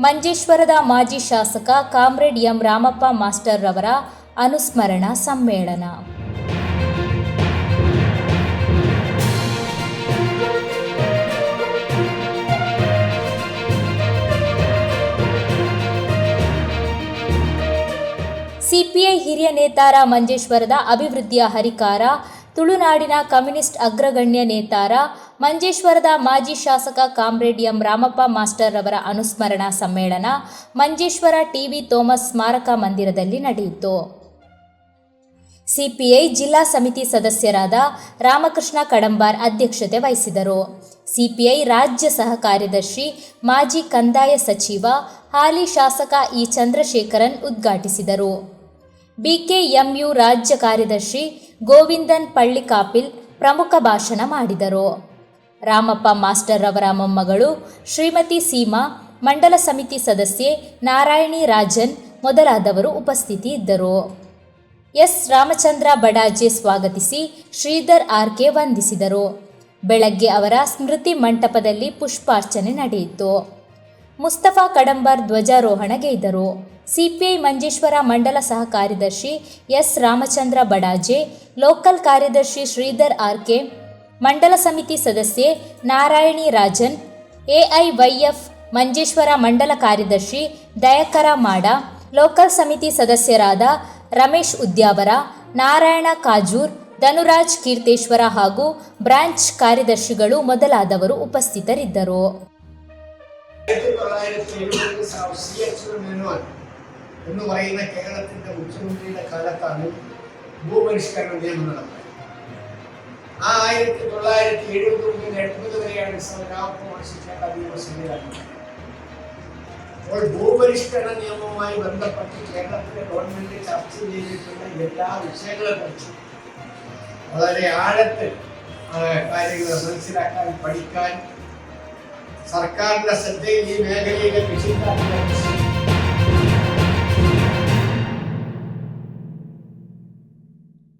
ಮಂಜೇಶ್ವರದ ಮಾಜಿ ಶಾಸಕ comrade M Ramappa master ರವರ ಅನುಸ್ಮರಣ ಸಮ್ಮೇಳನ. ಸಿಪಿಐ ಹಿರಿಯ ನೇತಾರ ಮಂಜೇಶ್ವರದ ಅಭಿವೃದ್ಧಿಯ ಹರಿಕಾರ ತುಳುನಾಡಿನ ಕಮ್ಯುನಿಸ್ಟ್ ಅಗ್ರಗಣ್ಯ ನೇತಾರ ಮಂಜೇಶ್ವರದ ಮಾಜಿ ಶಾಸಕ ಕಾಮ್ರೇಡ್ ಎಂ ರಾಮಪ್ಪ ಮಾಸ್ಟರ್ ರವರ ಅನುಸ್ಮರಣಾ ಸಮ್ಮೇಳನ ಮಂಜೇಶ್ವರ ಟಿವಿ ತೋಮಸ್ ಸ್ಮಾರಕ ಮಂದಿರದಲ್ಲಿ ನಡೆಯಿತು. ಸಿಪಿಐ ಜಿಲ್ಲಾ ಸಮಿತಿ ಸದಸ್ಯರಾದ ರಾಮಕೃಷ್ಣ ಕಡಂಬಾರ್ ಅಧ್ಯಕ್ಷತೆ ವಹಿಸಿದರು. ಸಿಪಿಐ ರಾಜ್ಯ ಸಹ ಕಾರ್ಯದರ್ಶಿ ಮಾಜಿ ಕಂದಾಯ ಸಚಿವ, ಹಾಲಿ ಶಾಸಕ ಇ ಚಂದ್ರಶೇಖರನ್ ಉದ್ಘಾಟಿಸಿದರು. ಬಿಕೆಎಂಯು ರಾಜ್ಯ ಕಾರ್ಯದರ್ಶಿ ಗೋವಿಂದನ್ ಪಳ್ಳಿಕಾಪಿಲ್ ಪ್ರಮುಖ ಭಾಷಣ ಮಾಡಿದರು. ರಾಮಪ್ಪ ಮಾಸ್ಟರ್ ಅವರ ಮೊಮ್ಮಗಳು ಶ್ರೀಮತಿ ಸೀಮಾ, ಮಂಡಲ ಸಮಿತಿ ಸದಸ್ಯೆ ನಾರಾಯಣಿ ರಾಜನ್ ಮೊದಲಾದವರು ಉಪಸ್ಥಿತಿ ಇದ್ದರು ಎಸ್ ರಾಮಚಂದ್ರ ಬಡಾಜೆ ಸ್ವಾಗತಿಸಿ ಶ್ರೀಧರ್ ಆರ್ಕೆ ವಂದಿಸಿದರು. ಬೆಳಗ್ಗೆ ಅವರ ಸ್ಮೃತಿ ಮಂಟಪದಲ್ಲಿ ಪುಷ್ಪಾರ್ಚನೆ ನಡೆಯಿತು. ಮುಸ್ತಫಾ ಕಡಂಬರ್ ಧ್ವಜಾರೋಹಣಗೈದರು ಸಿಪಿಐ ಮಂಜೇಶ್ವರ ಮಂಡಲ ಸಹ ಕಾರ್ಯದರ್ಶಿ ಎಸ್ ರಾಮಚಂದ್ರ ಬಡಾಜೆ, ಲೋಕಲ್ ಕಾರ್ಯದರ್ಶಿ ಶ್ರೀಧರ್ ಆರ್ ಕೆ ಮಂಡಲ ಸಮಿತಿ ಸದಸ್ಯೆ ನಾರಾಯಣಿ ರಾಜನ್, ಎಐವೈಎಫ್ ಮಂಜೇಶ್ವರ ಮಂಡಲ ಕಾರ್ಯದರ್ಶಿ ದಯಕರ ಮಾಡ, ಲೋಕಲ್ ಸಮಿತಿ ಸದಸ್ಯರಾದ ರಮೇಶ್ ಉದ್ಯಾವರ, ನಾರಾಯಣ ಕಾಜೂರ್, ಧನುರಾಜ್ ಕೀರ್ತೇಶ್ವರ ಹಾಗೂ ಬ್ರಾಂಚ್ ಕಾರ್ಯದರ್ಶಿಗಳು ಮೊದಲಾದವರು ಉಪಸ್ಥಿತರಿದ್ದರು. എന്ന് പറയുന്ന കേരളത്തിന്റെ മുഖ്യമന്ത്രിയുടെ കാലത്താണ് ഭൂപരിഷ്കരണ നിയമം നടന്നത്. ആ ആയിരത്തി തൊള്ളായിരത്തി എഴുപത് മുതൽ എൺപത് വരെയാണ് രാമകുമാർ അപ്പോൾ ഭൂപരിഷ്കരണ നിയമവുമായി ബന്ധപ്പെട്ട് കേരളത്തിലെ ഗവൺമെന്റ് ചർച്ച ചെയ്തിട്ടുള്ള എല്ലാ വിഷയങ്ങളെ കുറിച്ചും വളരെ ആഴത്തിൽ കാര്യങ്ങൾ മനസ്സിലാക്കാൻ പഠിക്കാൻ സർക്കാരിന്റെ ശ്രദ്ധയിൽ ഈ മേഖലയിലെ കൃഷിക്കാരുടെ